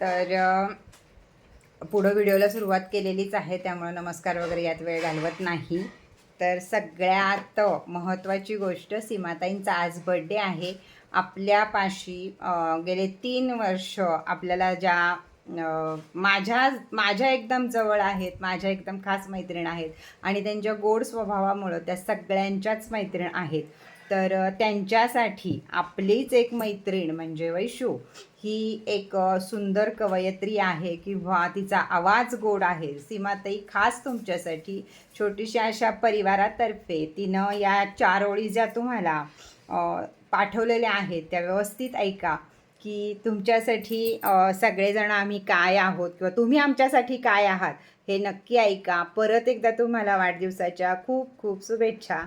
तर पुढं व्हिडिओला सुरुवात केलेलीच आहे त्यामुळं नमस्कार वगैरे यात वेळ घालवत नाही. तर सगळ्यात महत्त्वाची गोष्ट सीमाताईंचा आज बड्डे आहे. आपल्यापाशी गेले तीन वर्ष आपल्याला ज्या माझ्या माझ्या एकदम जवळ आहेत माझ्या एकदम खास मैत्रीण आहेत आणि त्यांच्या गोड स्वभावामुळं त्या सगळ्यांच्याच मैत्रीण आहेत. तर त्यांच्यासाठी आपलीच एक मैत्रीण म्हणजे वैशू. ही एक सुंदर कवयत्री आहे किंवा तिचा आवाज गोड आहे. सीमाताई खास तुमच्यासाठी छोटीशा अशा परिवारातर्फे तिनं या चार ओळी ज्या तुम्हाला पाठवलेल्या आहेत त्या व्यवस्थित ऐका की तुमच्यासाठी सगळेजण आम्ही काय आहोत किंवा तुम्ही आमच्यासाठी काय आहात हे नक्की ऐका. परत एकदा तुम्हाला वाढदिवसाच्या खूप खूप शुभेच्छा.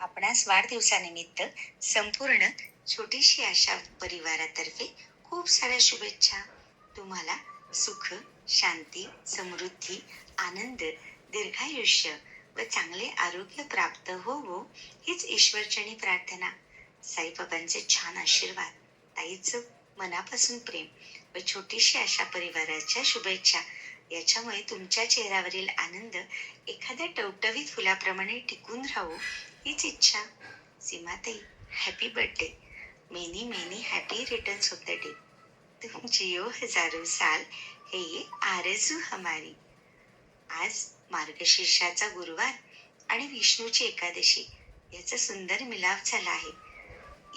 आपणास वाढदिवसानिमित्त संपूर्ण छोटीशी आशा परिवारातर्फे खूप साऱ्या शुभेच्छा. तुम्हाला सुख शांती समृद्धी आनंद दीर्घायुष्य व चांगले आरोग्य प्राप्त हो, हो हीच ईश्वरचणी प्रार्थना. साईबाबांचे छान आशीर्वाद ताईचं मनापासून प्रेम व छोटीशी आशा परिवाराच्या शुभेच्छा याच्यामुळे तुमच्या चेहऱ्यावरील आनंद एखाद्या टवटवीत फुलाप्रमाणे टिकून राहू हीच इच्छा. सीमाताई happy birthday many many happy returns of the day तुम जियो हजारो साल हे आरजू हमारी. आज मार्गशीर्षाचा गुरुवार आणि विष्णूची एकादशी याचा सुंदर मिलाप झाला आहे.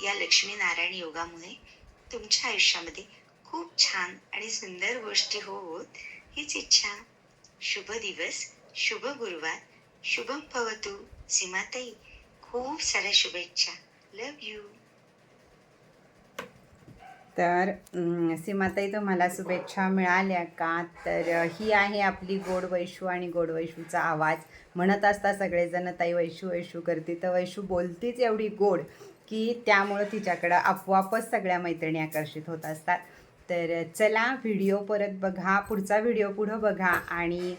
या लक्ष्मीनारायण योगामुळे तुमच्या आयुष्यामध्ये खूप छान आणि सुंदर गोष्टी होत हीच इच्छा. शुभ दिवस शुभ गुरुवार शुभम भवतु सीमाताई खूप साऱ्या शुभेच्छा. लव यू तर सीमाताई तुम्हाला शुभेच्छा मिळाल्या का? तर ही आहे आपली गोड वैशू आणि गोड वैशूचा आवाज. म्हणत असता सगळेजण ताई वैशू वैशू करते. तर वैशू बोलतीच एवढी गोड की त्यामुळं तिच्याकडं आपोआपच सगळ्या मैत्रिणी आकर्षित होत असतात. तर चला व्हिडिओ परत बघा पुढचा व्हिडिओ पुढं बघा आणि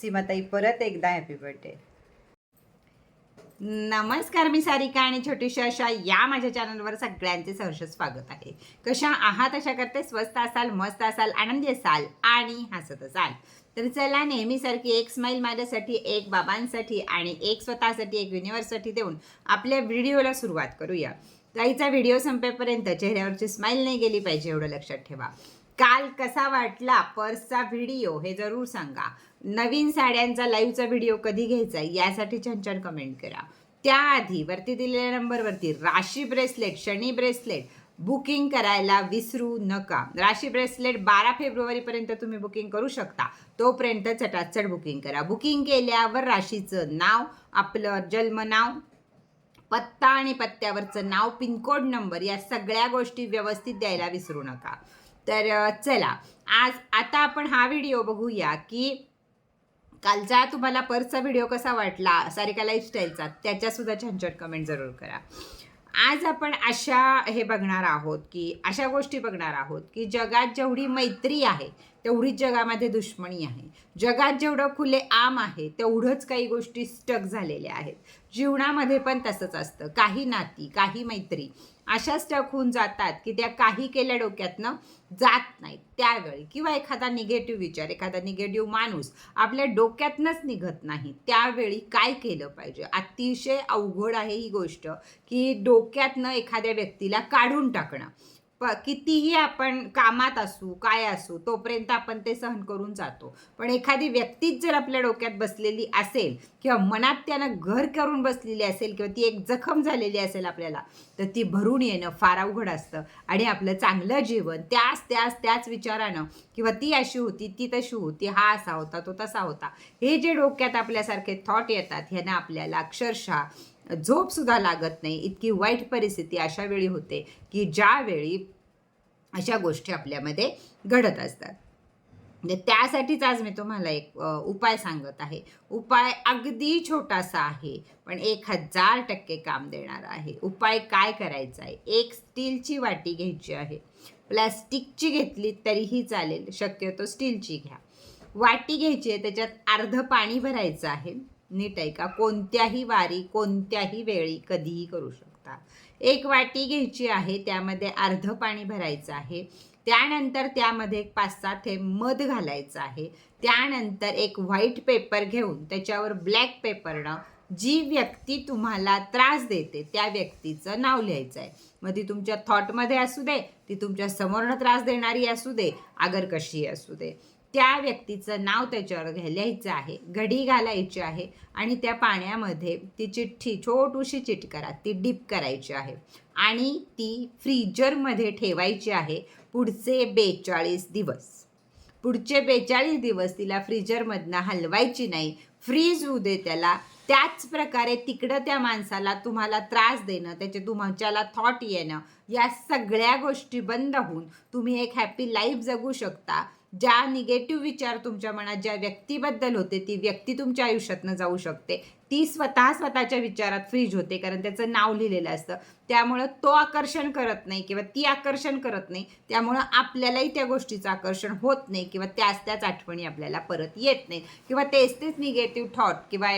सीमाताई परत एकदा हॅपी बर्थडे नमस्कार मी सारिका आणि छोटीशा अशा या माझ्या चॅनलवर सगळ्यांचे सहर्ष स्वागत आहे. कशा आहात अशा करते स्वस्त असाल मस्त असाल आनंदी असाल आणि हसत असाल. तर चला नेहमीसारखी एक स्माईल माझ्यासाठी एक बाबांसाठी आणि एक स्वतःसाठी एक युनिव्हर्ससाठी देऊन आपल्या व्हिडिओला सुरुवात करूया. ताईचा व्हिडिओ संपेपर्यंत चेहऱ्यावरची स्माईल नाही गेली पाहिजे एवढं लक्षात ठेवा. काल कसा वाटला? पर्सचा व्हिडिओ हे जरूर सांगा. नवीन साड्यांचा लाईव्हचा व्हिडिओ कधी घ्यायचा यासाठी छान छान कमेंट करा. त्याआधी वरती दिलेल्या नंबरवरती राशी ब्रेसलेट शनी ब्रेसलेट बुकिंग करायला विसरू नका. राशी ब्रेसलेट बारा फेब्रुवारीपर्यंत तुम्ही बुकिंग करू शकता. तोपर्यंत चटाचट बुकिंग करा. बुकिंग केल्यावर राशीचं नाव आपलं जन्म नाव पत्ता आणि पत्त्यावरचं नाव पिनकोड नंबर या सगळ्या गोष्टी व्यवस्थित द्यायला विसरू नका. तर चला. आज आता आपण हा व्हिडिओ बघूया की कालचा तुम्हाला पर्सचा व्हिडिओ कसा वाटला सारिका लाईफस्टाईलचा त्याच्यासुद्धा छान छान कमेंट जरूर करा. आज आपण अशा हे बघणार आहोत की अशा गोष्टी बघणार आहोत की जगात जेवढी मैत्री आहे तेवढीच जगामध्ये दुश्मनी आहे. जगात जेवढं खुले आम आहे तेवढंच काही गोष्टी स्टक झालेल्या आहेत. जीवनामध्ये पण तसंच असतं. काही नाती काही मैत्री अशा स्टक होऊन जातात की त्या काही केल्या डोक्यातनं जात नाहीत. त्यावेळी किंवा एखादा निगेटिव्ह विचार एखादा निगेटिव्ह माणूस आपल्या डोक्यातनंच निघत नाही. त्यावेळी काय केलं पाहिजे? अतिशय अवघड आहे ही गोष्ट की डोक्यातनं एखाद्या व्यक्तीला काढून टाकणं. प कितीही आपण कामात असू काय असू तोपर्यंत आपण ते सहन करून जातो. पण एखादी व्यक्तीच जर आपल्या डोक्यात बसलेली असेल किंवा मनात त्यानं घर करून बसलेली असेल किंवा ती एक जखम झालेली असेल आपल्याला तर ती भरून येणं फार अवघड असतं. आणि आपलं चांगलं जीवन त्याच त्याच त्याच विचारानं किंवा ती अशी होती ती तशी होती हा असा होता तो तसा होता हे जे डोक्यात आपल्यासारखे थॉट येतात ह्यानं आपल्याला अक्षरशः झोपसुद्धा लागत नाही. इतकी वाईट परिस्थिती अशा वेळी होते की ज्यावेळी अशा गोष्टी आपल्यामध्ये घडत असतात. म्हणजे त्यासाठीच आज मी तुम्हाला एक उपाय सांगत आहे. उपाय अगदी छोटासा आहे पण एक हजार टक्के काम देणार आहे. उपाय काय करायचा आहे? एक स्टीलची वाटी घ्यायची आहे. प्लॅस्टिकची घेतली तरीही चालेल. शक्यतो स्टीलची घ्या. वाटी घ्यायची आहे त्याच्यात अर्ध पाणी भरायचं आहे. नीट ऐका कोणत्याही वारी कोणत्याही वेळी कधीही करू शकता. एक वाटी घ्यायची आहे त्यामध्ये अर्ध पाणी भरायचं आहे. त्यानंतर त्यामध्ये एक पाच सात थेंब मध घालायचं आहे. त्यानंतर एक व्हाईट पेपर घेऊन त्याच्यावर ब्लॅक पेपरनं जी व्यक्ती तुम्हाला त्रास देते त्या व्यक्तीचं नाव लिहायचं आहे. मग ती तुमच्या थॉटमध्ये असू दे ती तुमच्या समोरनं त्रास देणारी असू दे आगर कशी असू दे. त्या व्यक्तीचं नाव त्याच्यावर घ्या लिहायचं आहे घडी घालायची आहे आणि त्या पाण्यामध्ये ती चिठ्ठी छोटूशी चिटकरा ती डीप करायची आहे. आणि ती फ्रीजरमध्ये ठेवायची आहे पुढचे बेचाळीस दिवस. पुढचे बेचाळीस दिवस तिला फ्रीजरमधनं हलवायची नाही. फ्रीज होऊ दे त्याला. त्याच प्रकारे तिकडं त्या माणसाला तुम्हाला त्रास देणं त्याचे तुमच्याला थॉट येणं या सगळ्या गोष्टी बंद होऊन तुम्ही एक हॅपी लाईफ जगू शकता. ज्या निगेटिव्ह विचार तुमच्या मनात ज्या व्यक्तीबद्दल होते ती व्यक्ती तुमच्या आयुष्यातनं जाऊ शकते. ती स्वतः स्वतःच्या विचारात फ्रीज होते कारण त्याचं नाव लिहिलेलं असतं. त्यामुळं तो आकर्षण करत नाही किंवा ती आकर्षण करत नाही. त्यामुळं आपल्यालाही त्या गोष्टीचं आकर्षण होत नाही किंवा त्याच त्याच आठवणी आपल्याला परत येत नाही किंवा तेच तेच निगेटिव्ह थॉट किंवा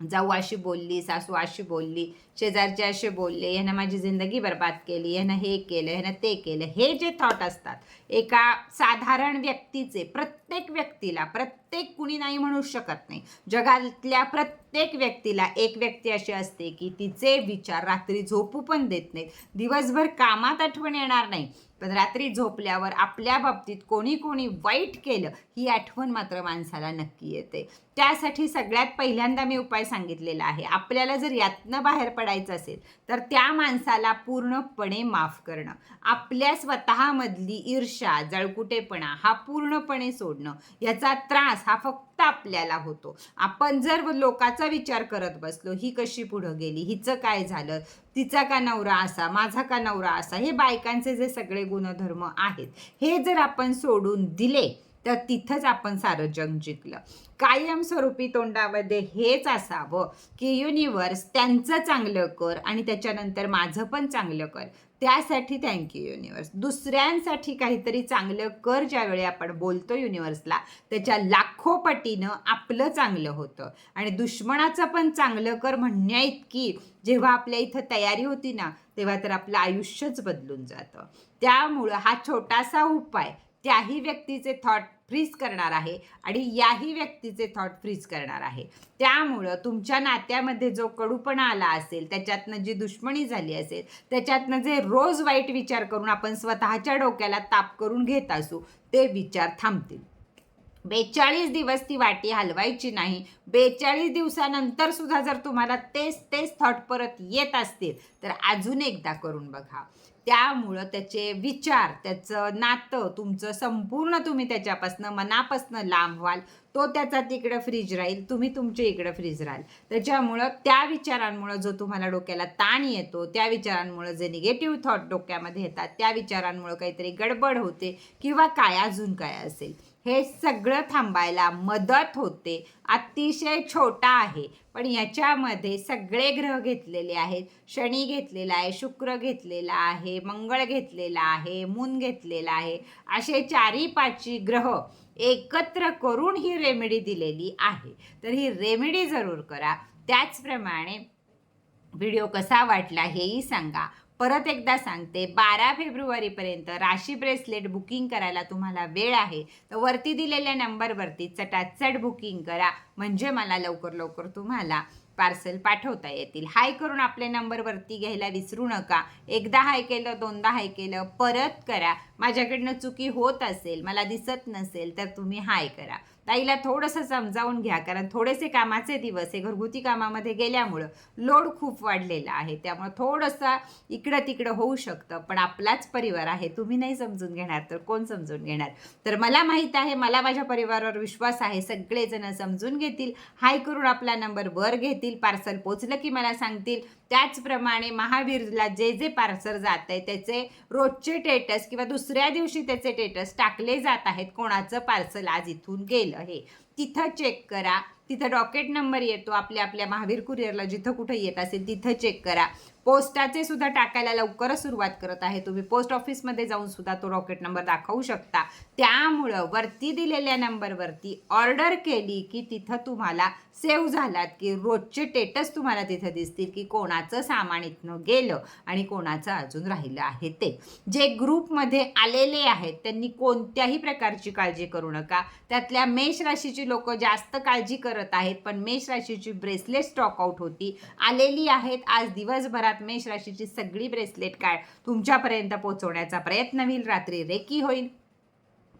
जाऊ अशी बोलली सासू अशी बोलली शेजारचे असे बोलले ह्यानं माझी जिंदगी बर्बाद केली ह्यानं हे केलं ह्यानं ते केलं हे जे थॉट असतात एका साधारण व्यक्तीचे प्रत्येक व्यक्तीला प्रत्येक कुणी नाही म्हणू शकत नाही. जगातल्या प्रत्येक व्यक्तीला एक व्यक्ती अशी असते की तिचे विचार रात्री झोपू पण देत नाहीत. दिवसभर कामात आठवण येणार नाही. पण रात्री झोपल्यावर आपल्या बाबतीत कोणी कोणी वाईट केलं ही आठवण मात्र माणसाला नक्की येते. त्यासाठी सगळ्यात पहिल्यांदा मी उपाय सांगितलेला आहे. आपल्याला जर यातनं बाहेर पडायचं असेल तर त्या माणसाला पूर्णपणे माफ करणं. आपल्या स्वतःमधली ईर्षा जळकुटेपणा हा पूर्णपणे सोडणं याचा त्रास हा फक्त आपल्याला होतो. आपण जर लोकाचा विचार करत बसलो ही कशी पुढं गेली हिचं काय झालं तिचा का नवरा असा माझा का नवरा असा हे बायकांचे जे सगळे गुणधर्म आहेत हे जर आपण सोडून दिले तर तिथंच आपण सारं जग जिंकलं. कायमस्वरूपी तोंडामध्ये हेच असावं की युनिवर्स त्यांचं चांगलं कर आणि त्याच्यानंतर माझं पण चांगलं कर. त्यासाठी थँक्यू युनिवर्स दुसऱ्यांसाठी काहीतरी चांगलं कर ज्यावेळी आपण बोलतो युनिवर्सला त्याच्या लाखो पटीनं आपलं चांगलं होतं. आणि दुश्मनाचं पण चांगलं कर म्हणण्या इतकी जेव्हा आपल्या इथं तयारी होती ना तेव्हा तर आपलं आयुष्यच बदलून जातं. त्यामुळं हा छोटासा उपाय त्याही व्यक्तीचे थॉट फ्रीज करणार आहे आणि याही व्यक्तीचे थॉट फ्रीज करणार आहे. त्यामुळं तुमच्या नात्यामध्ये जो कडूपणा आला असेल त्याच्यातनं जी दुश्मनी झाली असेल त्याच्यातनं जे रोज वाईट विचार करून आपण स्वतःच्या डोक्याला ताप करून घेत असू ते विचार थांबतील. बेचाळीस दिवस ती वाटी हलवायची नाही. बेचाळीस दिवसानंतर सुद्धा जर तुम्हाला तेच तेच थॉट परत येत असतील तर अजून एकदा करून बघा. त्यामुळं त्याचे विचार त्याचं नातं तुमचं संपूर्ण तुम्ही त्याच्यापासनं मनापासनं लांब व्हाल तो त्याचा तिकडं फ्रीज राहील तुम्ही तुमच्या इकडं फ्रीज राहाल. त्याच्यामुळं त्या विचारांमुळं जो तुम्हाला डोक्याला ताण येतो त्या विचारांमुळं जे निगेटिव्ह थॉट डोक्यामध्ये येतात त्या विचारांमुळं काहीतरी गडबड होते किंवा काय अजून काय असेल. हे सगळं थांबायला मदत होते. अतिशय छोटा आहे. पण याच्यामध्ये सगळे ग्रह घेतलेले आहेत. शनी घेतलेला आहे शुक्र घेतलेला आहे मंगळ घेतलेला आहे मून घेतलेला आहे. असे चारी पाचही ग्रह एकत्र करून ही रेमेडी दिलेली आहे. तर ही रेमेडी जरूर करा. त्याचप्रमाणे व्हिडिओ कसा वाटला हेही सांगा. परत एकदा सांगते बारा फेब्रुवारीपर्यंत राशी ब्रेसलेट बुकिंग करायला तुम्हाला वेळ आहे. तर वरती दिलेल्या नंबरवरती चटाचट बुकिंग करा. म्हणजे मला लवकर लवकर तुम्हाला पार्सल पाठवता येतील. हाय करून आपले नंबरवरती घ्यायला विसरू नका. एकदा हाय केलं दोनदा हाय केलं परत करा. माझ्याकडनं चुकी होत असेल मला दिसत नसेल तर तुम्ही हाय करा. ताईला थोडंसं समजावून घ्या कारण थोडेसे कामाचे दिवस हे घरगुती कामामध्ये गेल्यामुळं लोड खूप वाढलेला आहे. त्यामुळं थोडंसं इकडं तिकडं होऊ शकतं पण आपलाच परिवार आहे तुम्ही नाही समजून घेणार तर कोण समजून घेणार? तर मला माहीत आहे मला माझ्या परिवारावर विश्वास आहे सगळेजण समजून घेतील. हाय करून आपला नंबर वर घेतील. पार्सल पोचलं की मला सांगतील. त्याचप्रमाणे महावीरला जे जे पार्सल जात आहे त्याचे रोजचे टेटस किंवा दुसऱ्या दिवशी त्याचे टेटस टाकले जात आहेत कोणाचं पार्सल आज इथून गेलं हे. तिथं चेक करा. तिथं डॉकेट नंबर येतो आपल्या आपल्या महावीर कुरिअरला जिथं कुठं येत असेल तिथं चेक करा. पोस्टाचे सुद्धा टाकायला लवकरच सुरुवात करत आहे. तुम्ही पोस्ट ऑफिसमध्ये जाऊन सुद्धा तो रॉकेट नंबर दाखवू शकता. त्यामुळं वरती दिलेल्या नंबरवरती ऑर्डर केली की तिथं तुम्हाला सेव्ह झालात की रोजचे टेटस तुम्हाला तिथं दिसतील की कोणाचं सामान इथनं गेलं आणि कोणाचं अजून राहिलं आहे ते. जे ग्रुपमध्ये आलेले आहेत त्यांनी कोणत्याही प्रकारची काळजी करू नका. त्यातल्या मेष राशीची लोक जास्त काळजी करत आहेत पण मेष राशीची ब्रेसलेट स्टॉक आउट होती. आलेली आहेत आज दिवसभरात मेष राशीची सगळी ब्रेसलेट काळ तुमच्यापर्यंत पोहोचवण्याचा प्रयत्न होईल. रात्री रेकी होईल.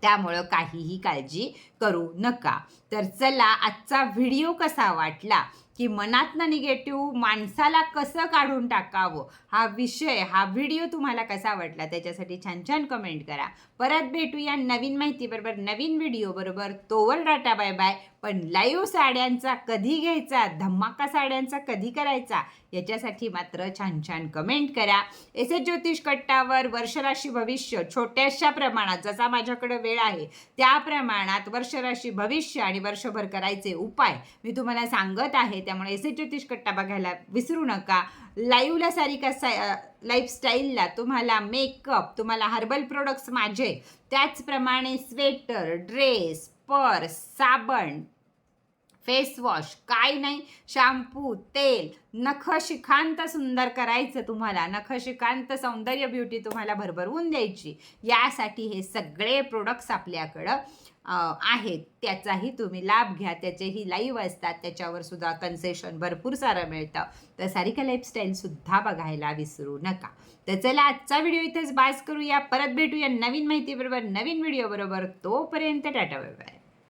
त्यामुळं काहीही काळजी करू नका. तर चला आजचा व्हिडिओ कसा वाटला? की मनातनं निगेटिव्ह माणसाला कसं काढून टाकावं? हा विषय हा व्हिडिओ तुम्हाला कसा वाटला? त्याच्यासाठी छान छान कमेंट करा. परत भेटूया नवीन माहितीबरोबर नवीन व्हिडिओ बरोबर तोवर डाटा बाय बाय. पण लाईव्ह साड्यांचा कधी घ्यायचा? धमाका साड्यांचा कधी करायचा? याच्यासाठी मात्र छान छान कमेंट करा. एस एस ज्योतिष कट्टावर वर्षराशी भविष्य छोट्याशा प्रमाणात जसा माझ्याकडे वेळ आहे त्या प्रमाणात वर्षराशी भविष्य आणि वर्षभर करायचे उपाय मी तुम्हाला सांगत आहे. त्यामुळे एस एस ज्योतिष कट्टा बघायला विसरू नका. लाईव्हला सारिका सा लाईफस्टाईलला तुम्हाला मेकअप तुम्हाला हर्बल प्रोडक्ट्स माझे. त्याचप्रमाणे स्वेटर ड्रेस पर्स साबण फेसवॉश काय नाही शॅम्पू तेल नख शिखांत सुंदर करायचं तुम्हाला. नख शिखांत सौंदर्य ब्युटी तुम्हाला भरभरवून द्यायची. यासाठी हे सगळे प्रोडक्ट्स आपल्याकडं आहेत. त्याचाही तुम्ही लाभ घ्या. त्याचेही लाईव्ह असतात. त्याच्यावर सुद्धा कन्सेशन भरपूर सारं मिळतं. तर सारिका लाईफस्टाईलसुद्धा बघायला विसरू नका. तर चला आजचा व्हिडिओ इथेच बास करूया. परत भेटूया नवीन माहितीबरोबर नवीन व्हिडिओ बरोबर. तोपर्यंत टाटा बाय बाय